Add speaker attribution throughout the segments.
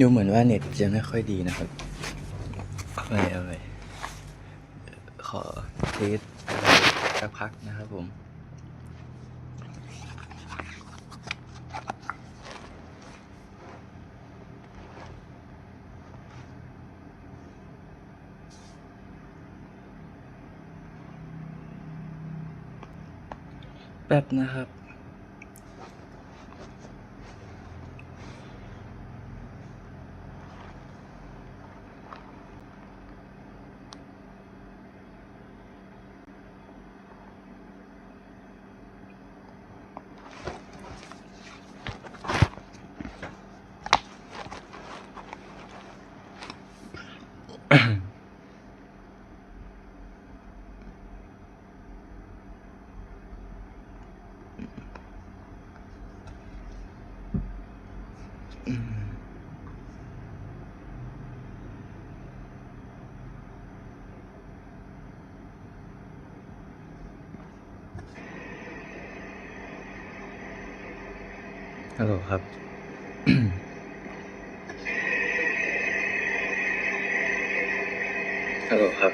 Speaker 1: ดูเหมือนว่าเน็ตจะไม่ค่อยดีนะครับเอาไปเอาไปขอเทสสักพักนะครับผมแป๊บนะครับ ฮัล โหลครับ ฮัลโหลครับ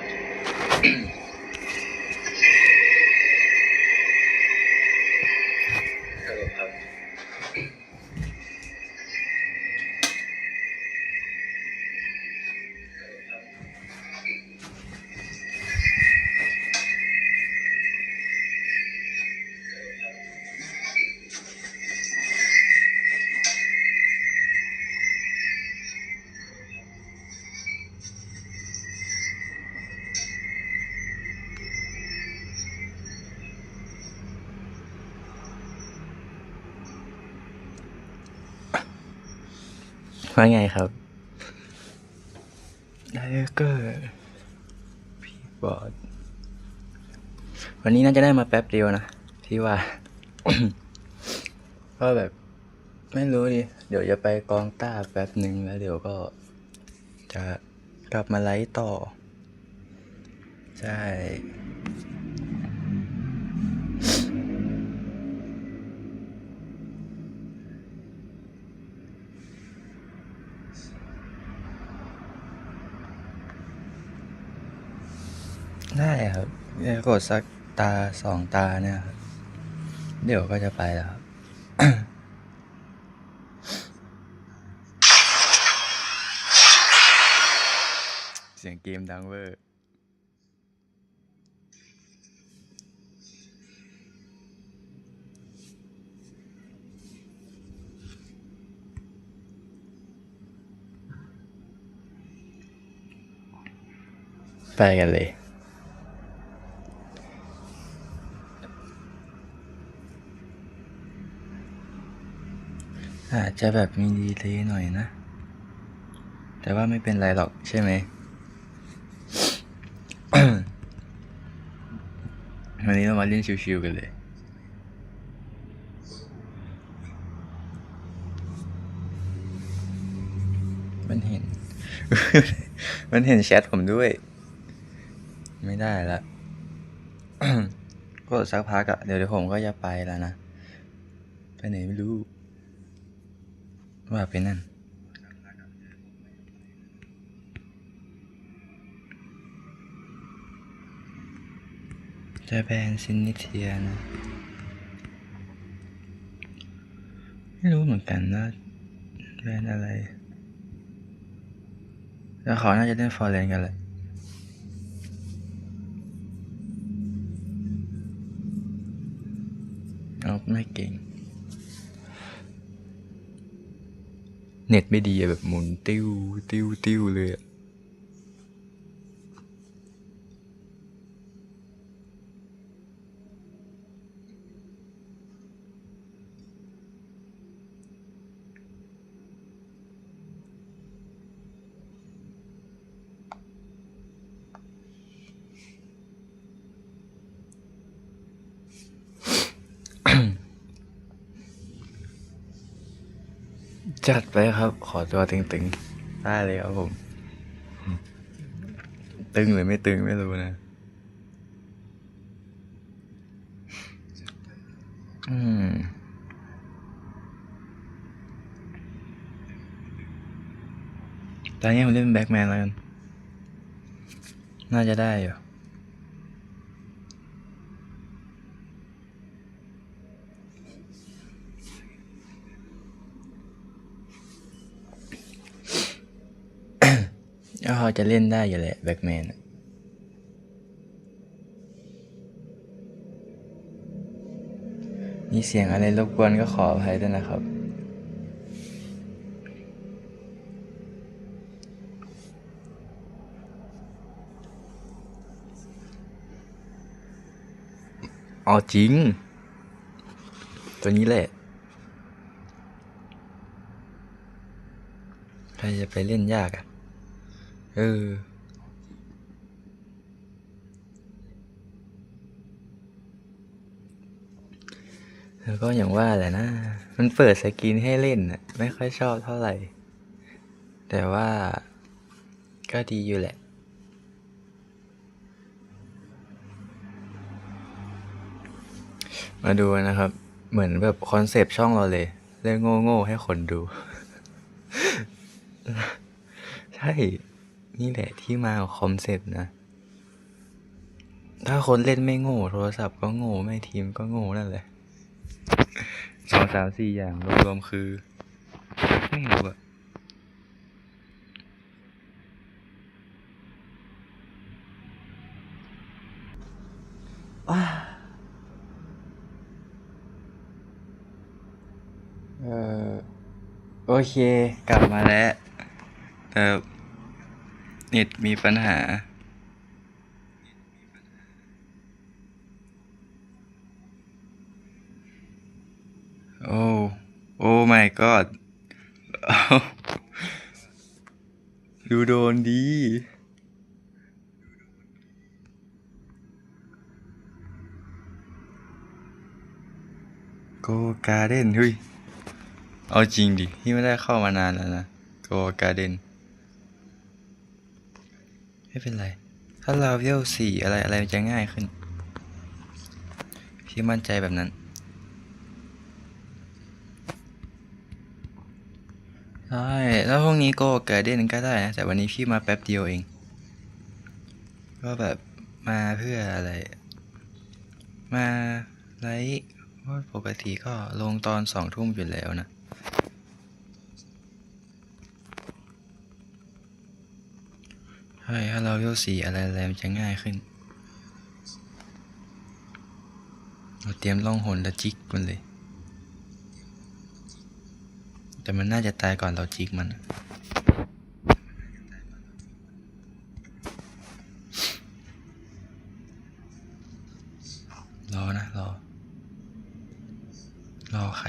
Speaker 1: ว่าไงครับไดเกอร์พี่บอดวันนี้น่าจะได้มาแป๊บเดียวนะพี่ว่า ก็แบบ ไม่รู้ดิ เดี๋ยวจะไปกองต้าแป๊บหนึ่งแล้วเดี๋ยวก็ จะกลับมาไลฟ์ต่อ ใช่ ได้ครับกดสักตาสองตาเนี่ยครับเดี๋ยวก็จะไปแล้วครับเสียงเกมดังเวอร์ไปกันเลย อาจจะแบบมีดีเลย์หน่อยนะ แต่ว่าไม่เป็นไรหรอกใช่ไหม วันนี้เรามาเล่นชิวๆกันเลยมันเห็น มันเห็นแชทผมด้วย ไม่ได้ละก็สักพักอะเดี๋ยวเดี๋ยวผมก็จะไปแล้วนะ ไปไหนไม่รู้ ว่าไปนั่น จะแบนซินนิเทียนะ ไม่รู้เหมือนกันว่าแบนอะไร แล้วเขาน่าจะเล่นฟอร์เรนกันแหละเอาไม่เก่ง เน็ตไม่ดีแบบหมุนติ้วติ้วติ้วเลย จัดไปครับ ขอตัวตึงๆได้เลยครับผม ตึงหรือไม่ตึงไม่รู้นะ อืมตอนนี้ผมเล่นแบ็กแมนแล้วกัน น่าจะได้อยู่ ก็พอจะเล่นได้อยู่แหละแบ็กแมนมีเสียงอะไรรบกวนก็ขออภัยด้วยนะครับ เอาจริง ตัวนี้แหละ ใครจะไปเล่นยากอะ เออ แล้วก็อย่างว่าแหละนะ มันเปิดสกินให้เล่นน่ะไม่ค่อยชอบเท่าไหร่ แต่ว่าก็ดีอยู่แหละมาดูนะครับ เหมือนแบบคอนเซปต์ช่องเราเลยเล่นโง่ ๆ ให้คนดู ใช่ นี่แหละที่มาของคอนเซปต์นะ ถ้าคนเล่นไม่โง่ โทรศัพท์ก็โง่ไม่ทีมก็โง่นั่นแหละสองสามสี่อย่างรวมๆคือ ไม่รู้อะว้าเออโอเค กลับมาแล้วแต่ เน็ตมีปัญหา โอ้โอ้ my god อ้าวดูโดนดี โกการ์เด้นเฮ้ย เอาจริงดิที่ไม่ได้เข้ามานานแล้วนะ โกการ์เด้น ไม่เป็นไร ถ้าเราเวลสี่อะไรอะไรจะง่ายขึ้น พี่มั่นใจแบบนั้นใช่แล้วพรุ่งนี้โกการ์เด้นก็ได้นะ แต่วันนี้พี่มาแป๊บเดียวเอง ก็แบบมาเพื่ออะไร มาไลฟ์เพราปกติก็ลงตอนสองทุ่มอยู่แล้วนะ ช่ถ้าเราเวลสี่อะไรอะไรมันจะง่ายขึ้น เราเตรียมล่องหนแล้วจิกมันเลย แต่มันน่าจะตายก่อนเราจิกมันอะรอนะ รอ รอใคร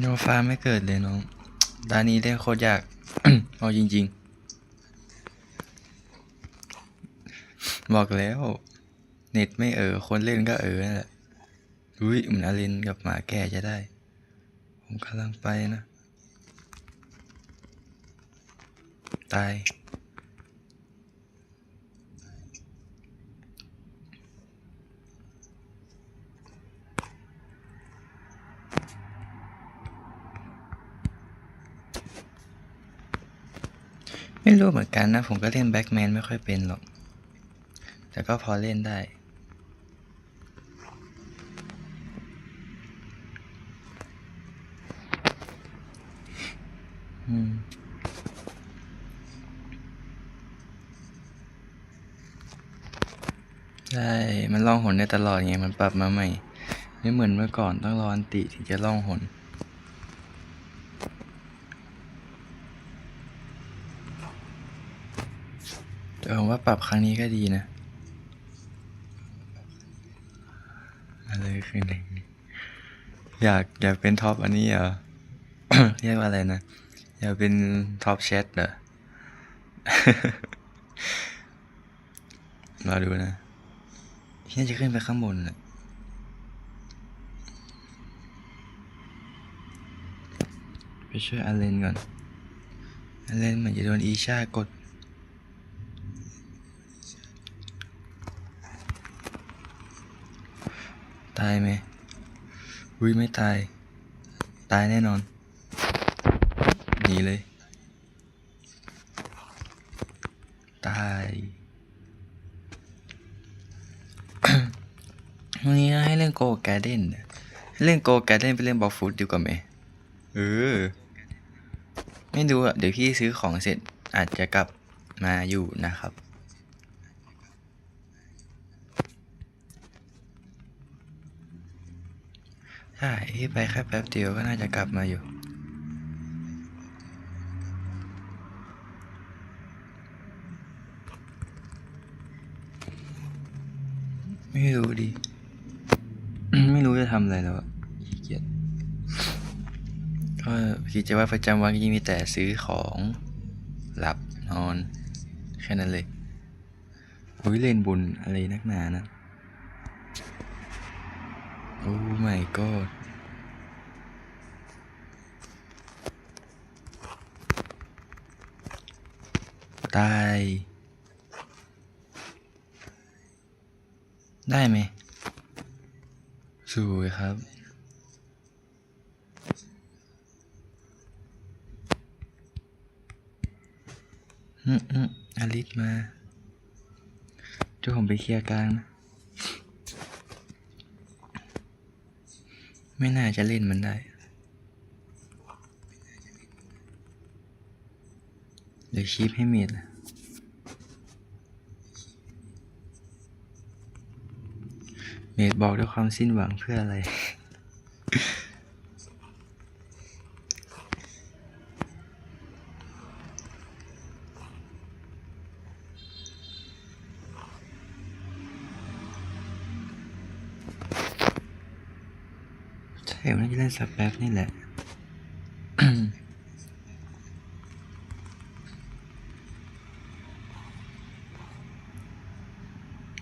Speaker 1: โน ฟาไม่เกิดเลยน้องตานนี้เล่นโคตรยากเอาจริง ๆ บอกแล้ว เน็ตไม่เออ คนเล่นก็เออนั่นแหละอุ้ยเหมือนอารินกับหมาแก่จะได้ ผมกำลังไปนะ ตาย ไม่รู้เหมือนกันนะ ผมก็เล่นแบ็กแมนไม่ค่อยเป็นหรอก แต่ก็พอเล่นได้ อืมใช่ มันล่องหนได้ตลอดไง มันปรับมาใหม่ ไม่เหมือนเมื่อก่อนต้องรออันติถึงจะล่องหน แต่ผมว่าปรับครั้งนี้ก็ดีนะอะไรคือหนึ่งอยากอยากเป็นท็อปอันนี้เหรอเรียกว่าอะไรนะ อยากเป็นท็อปแชทเหรอรอดูนะที่จะขึ้นไปข้างบนน่ะไปช่วยอาเลนก่อนอาเลนเหมือนจะโดนอีชากด ตายไหมอุ้ยไม่ตาย ตายแน่นอน หนีเลย ตายวันนี้ให้เล่นโกแกเด้นเล่นโกแกเด้นไปเล่นบอลฟุตดีกว่าไหมเออ ไม่ดูอะเดี๋ยวพี่ซื้อของเสร็จอาจจะกลับมาอยู่นะครับ ใช่พี่ไปแค่แป๊บเดียวก็น่าจะกลับมาอยู่ ไม่รู้ดิ ไม่รู้จะทำอะไรแล้วขี้เกียจก็กิจวัตรประจำวันก็ยังมีแต่ซื้อของหลับนอน แค่นั้นเลยอุ้ยเล่นบุญอะไรนักหนานะ โอ้ my god ตาย ได้ไหมสวยครับอืมอืมอลิสมาจ้าผมไปเคลียร์กลางนะ ไม่น่าจะเล่นมันได้ เดี๋ยวคีบให้เมีดเมดบอกด้วยความสิ้นหวังเพื่ออะไร ใสเล่นสักแป๊บนี่แหละ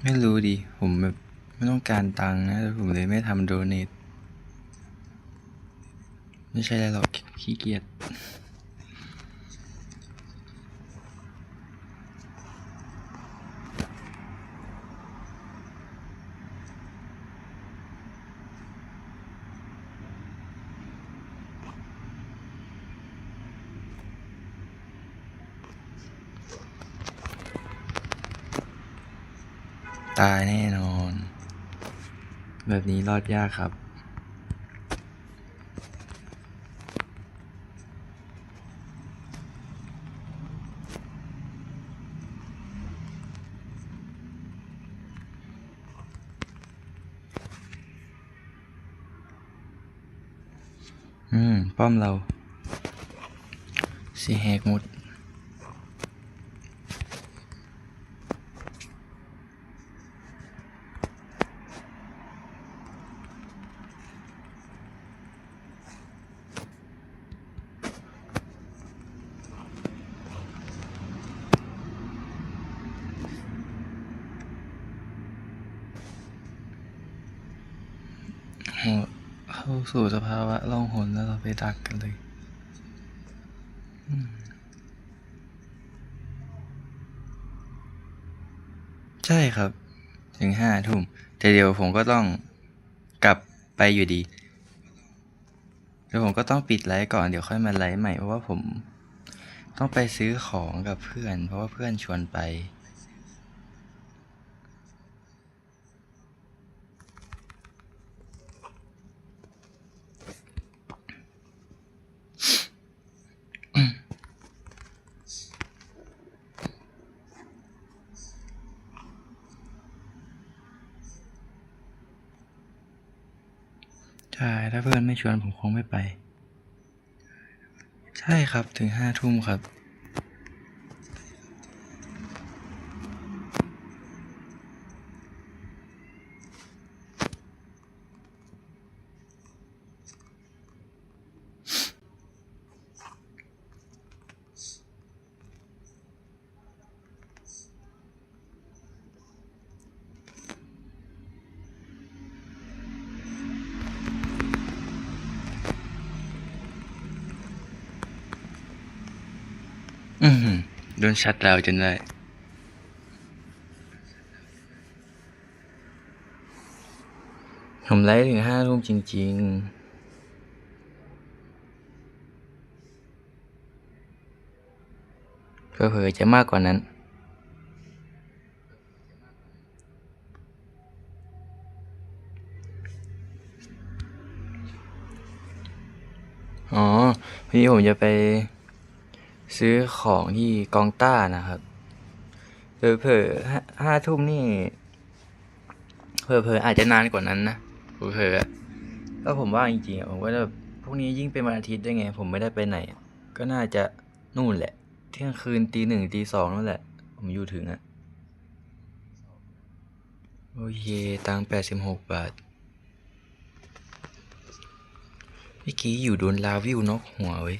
Speaker 1: ไม่รู้ดิ ผมแบบไม่ต้องการตังค์นะแต่ผมเลยไม่ทำโดเนทไม่ใช่อะไรหรอกขี้เกียจ ตายแน่นอน แบบนี้รอดยากครับ อืม ป้อมเรา สีแหกหมด เข้าสู่สภาวะล่องหนแล้วเราไปดักกันเลยใช่ครับ ถึงห้าทุ่มแต่เดี๋ยวผมก็ต้องกลับไปอยู่ดีเดี๋ยวผมก็ต้องปิดไลฟ์ก่อนเดี๋ยวค่อยมาไลฟ์ใหม่เพราะว่าผมต้องไปซื้อของกับเพื่อน เพราะว่าเพื่อนชวนไป ใช่ ถ้าเพื่อนไม่ชวนผมคงไม่ไป ใช่ครับถึงห้าทุ่มครับ อือหื ชัดดาจนได้ ผมไลฟ์ถึงห้าทุ่มจริง ๆเผลอจะมากกว่านั้น อ๋อ วันนี้ผมจะไป ซื้อของที่กองต้านะครับเผลอๆห้าห้าทุ่มนี่เผลอๆอาจจะนานกว่านั้นนะเผลอๆอก็ผมว่าจริงๆผมว่าพรุ่งนี้ยิ่งเป็นวันอาทิตย์ด้วยไง ผมไม่ได้ไปไหน ก็น่าจะนู่นแหละ เที่ยงคืนตีหนึ่งตีสองนั่นแหละ ผมอยู่ถึงอะโอเค ตังแปดสิบหกบาทเมื่อกี้อยู่โดนลาวิวนกหัวเว้ย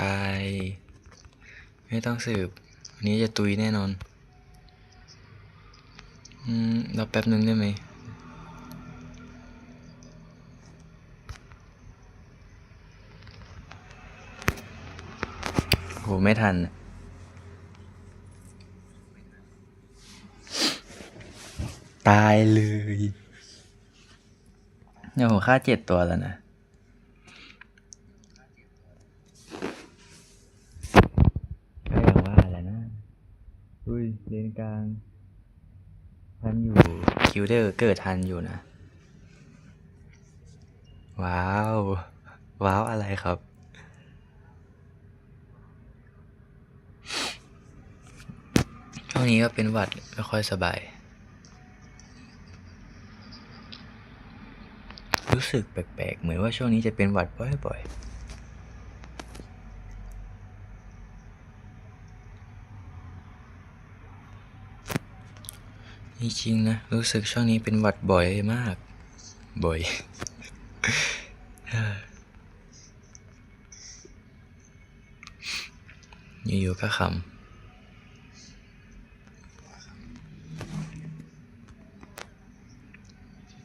Speaker 1: ตาย ไม่ต้องสืบ อันนี้จะตุยแน่นอน อืมรอแป๊บหนึ่งได้ไหมโหไม่ทัน ตายเลยเนี่ยผมฆ่าเจ็ดตัวแล้วนะ ก็อย่างว่าแหละนะ อุ้ยเลนกลาง ทันอยู่ คิวเดอร์เกิดทันอยู่นะ ว้าว ว้าวอะไรครับ ช่วงนี้ก็เป็นหวัดไม่ค่อยสบาย รู้สึกแปลกๆ เหมือนว่าช่วงนี้จะเป็นหวัดบ่อยๆ จริงนะ รู้สึกช่วงนี้เป็นหวัดบ่อยมาก บ่อย อยู่ๆก็ขำ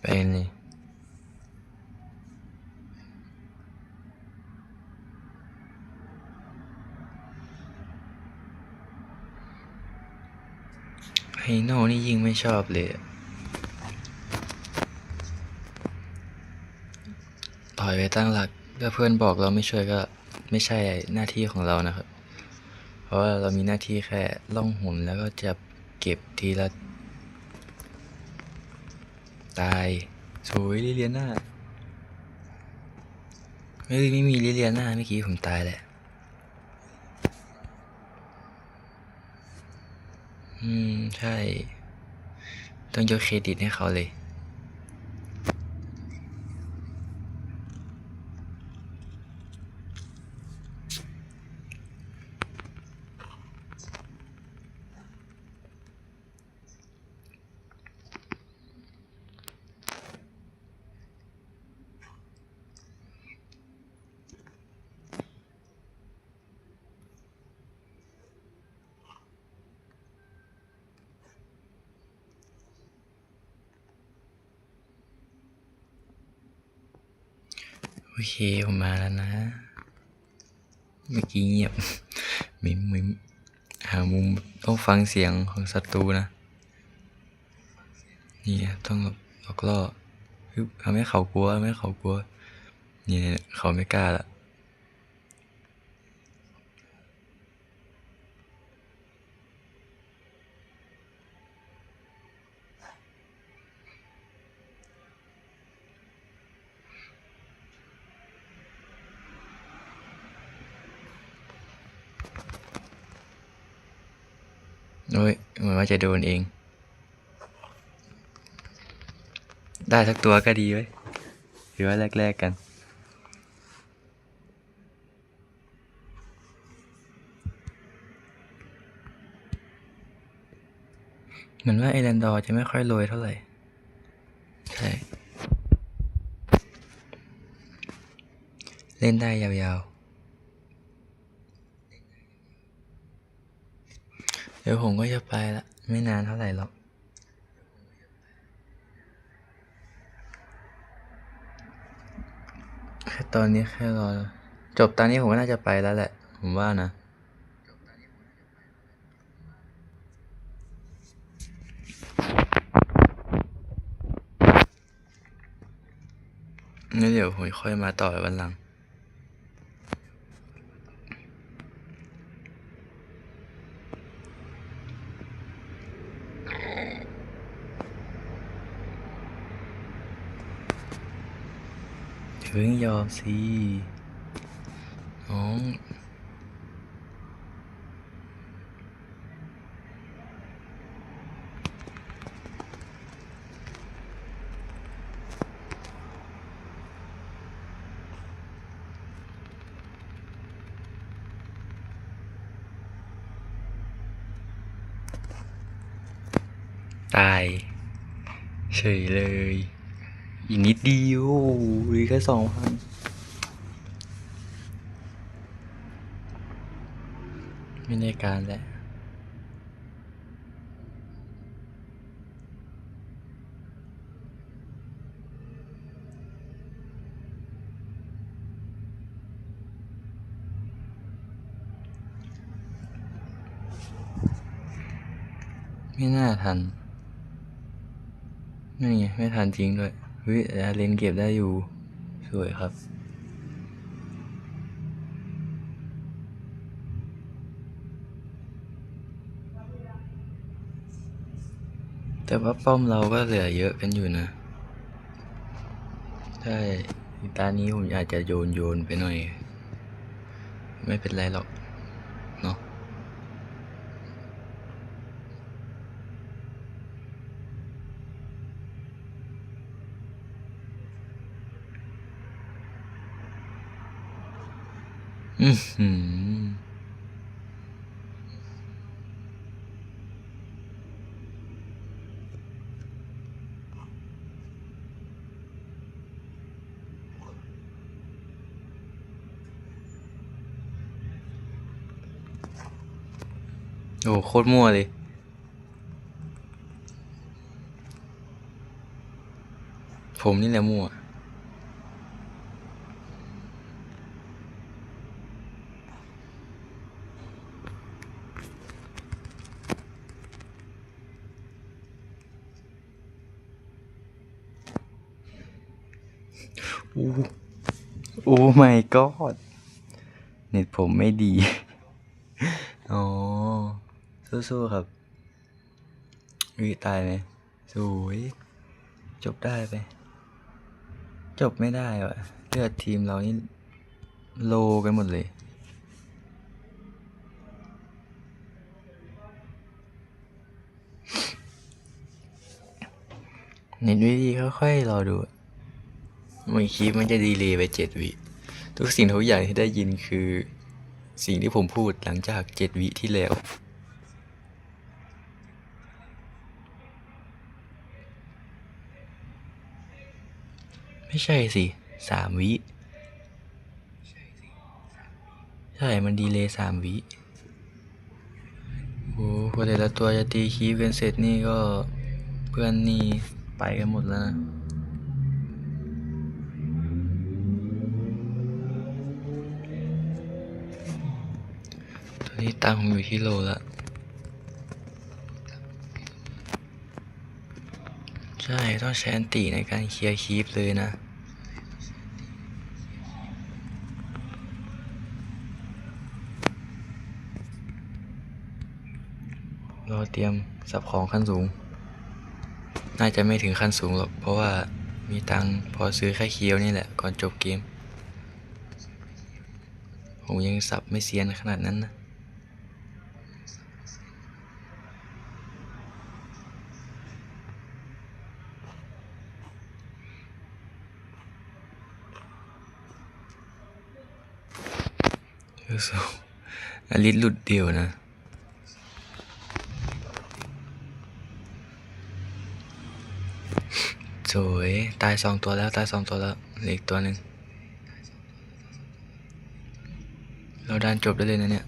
Speaker 1: ไปเลย ไฮโน่นี่ยิ่งไม่ชอบเลย ถอยไปตั้งหลักถ้าเพื่อนบอกเราไม่ช่วยก็ไม่ใช่หน้าที่ของเรานะครับ เพราะว่าเรามีหน้าที่แค่ล่องหุนแล้วก็จะเก็บทีละ ตายสวยลิเลียน่าเฮ้ยไม่มีลิเลียน่าเมื่อกี้ผมตายแหละ อืม ใช่ ต้องยกเครดิตให้เขาเลย โอเค ผมมาแล้วนะ เมื่อกี้เงียบ มิมมิมหามุมต้อง ฟังเสียงของศัตรูนะ นี่นะต้องบบหลอกล่อทำให้เขากลัวทำให้เขากลัว นี่เขาไม่กล้าละ โอ้ยเหมือนว่าจะโดนเอง ได้สักตัวก็ดีไว้ยถือว่าแรกๆกัน เหมือนว่าเอเลนดอร์จะไม่ค่อยโรยเท่าไหร่ ใช่ เล่นได้ยาวๆ ดี๋ยวผมก็จะไปละ ไม่นานเท่าไหร่หรอก แค่ตอนนี้แค่รอ จบตอนนี้ผมก็น่าจะไปแล้วแหละ ผมว่านะ งั้นเดี๋ยวผมค่อยมาต่อวันหลัง ถึงยอมสิน้องตายเฉยเลย อีกนิดเดียวเหลือแค่สองพันไม่ได้การแหละไม่น่าทันนี่ไงไม่ทันจริงด้วย ฮ้ยาเลนเก็บได้อยู่ สวยครับ แต่ว่าป้อมเราก็เหลือเยอะกันอยู่นะ ใช่ตานี้ผมอาจจะโยนโยนไปหน่อย ไม่เป็นไรหรอก เนาะ อือหือโอ้โคตรมั่วเลยผมนี่แหละมั่ว โอ้โอ้ my god เน็ตผมไม่ดี อ๋อ สู้ๆครับวิตายไหมสวยจบได้ไป จบไม่ได้วะเลือดทีมเรานี่โลกันหมดเลยเน็ตวิธีค่อยๆรอดู มันคลิปมันจะดีเลยไปเจ็ดวิทุกสิ่งทุกอย่างที่ได้ยินคือ สิ่งที่ผมพูดหลังจากเจ็ดวิที่แล้ว ไม่ใช่สิสามวิ ใช่ มันดีเลยสามวิโอ้พอแต่ละตัวจะตีคีบกันเสร็จนี่ก็เพื่อนนี่ไปกันหมดแล้วนะ นี้ตังค์ผมอยู่ที่โลละใช่ ต้องใช้อันติในการเคลียร์คีปเลยนะรอเตรียมสับของขั้นสูง น่าจะไม่ถึงขั้นสูงหรอก เพราะว่ามีตังค์พอซื้อแค่เคียวนี่แหละ ก่อนจบเกม ผมยังสับไม่เซียนขนาดนั้นนะ เออสองอลิสหลุดเดียวนะ สวย ตายสองตัวแล้ว ตายสองตัวแล้วเหลืออีกตัวหนึ่ง เราดันจบได้เลยนะเนี่ย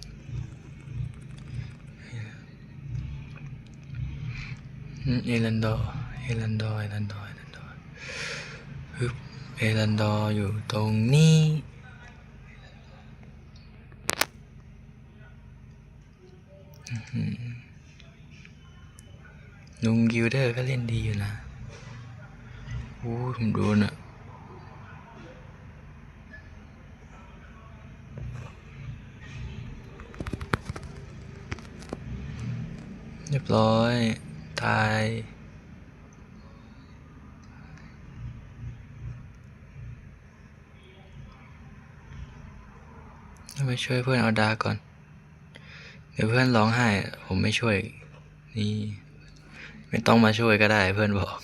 Speaker 1: เอรันดอเอรันดอเอรันดอเอรันดอฮึบเอรันดออยู่ตรงนี้ กิลเดอร์ก็เล่นดีอยู่นะโอ้ผมโดนอะเรียบร้อย ตายไปช่วยเพื่อนเอาดาก่อน เดี๋ยวเพื่อนร้องไห้ ผมไม่ช่วย นี่ ไม่ต้องมาช่วยก็ได้เพื่อนบอก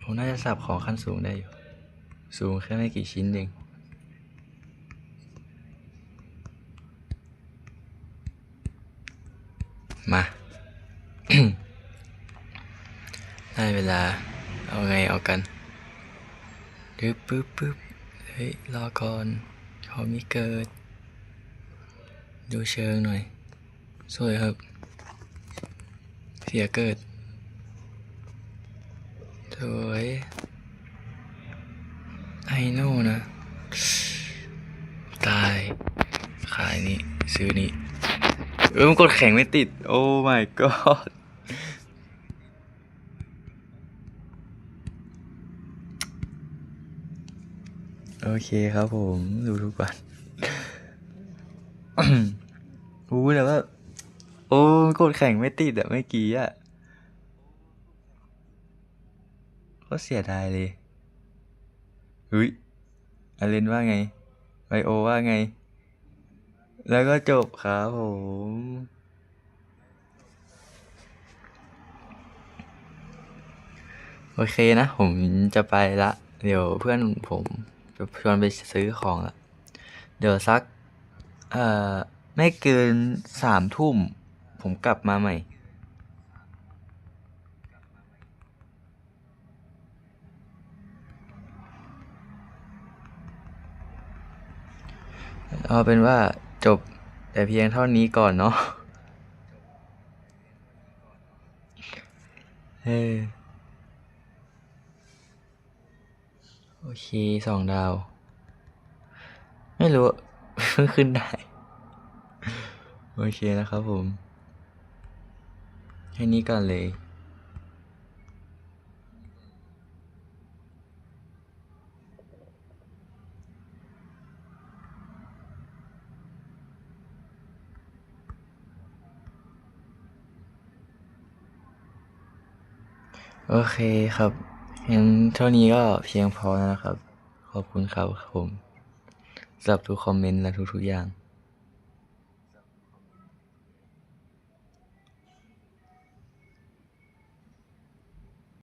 Speaker 1: ผมน่าจะสับของขั้นสูงได้อยู่ สูงแค่ไม่กี่ชิ้นเองมา ได้เวลา เอาไงเอากันปึ๊บปึ๊บปึ๊บเฮ้ย รอก่อนเขามีเกิด ดูเชิงหน่อย สวยครับ เสียเกิด สวยไอโน่นะ ตาย ขายนี่ซื้อนี่เออมันกดแข็งไม่ติด โอ้ my god โอเคครับผม ดูทุกวันรู้แต่ว่า อ้กดแข่งไม่ติดอะเมื่อกี้อะก็เสียดายเลยเฮ้ยอาเลนว่าไงไบโอว่าไง แล้วก็จบครับผมโอเคนะ ผมจะไปละ เดี๋ยวเพื่อนผมจะชวนไปซื้อของละ เดี๋ยวสัก เอ่อ ไม่เกินสามทุ่ม ผมกลับมาใหม่ เอาเป็นว่าจบแต่เพียงเท่านี้ก่อนเนาะเออโอเคสองดาว ไม่รู้เพิ่งขึ้นได้ โอเคนะครับผม แค่นี้ก่อนเลย โอเคครับงั้นเท่านี้ก็เพียงพอแล้วนะครับ ขอบคุณครับผมสำหรับทุกคอมเมนต์และทุกๆอย่าง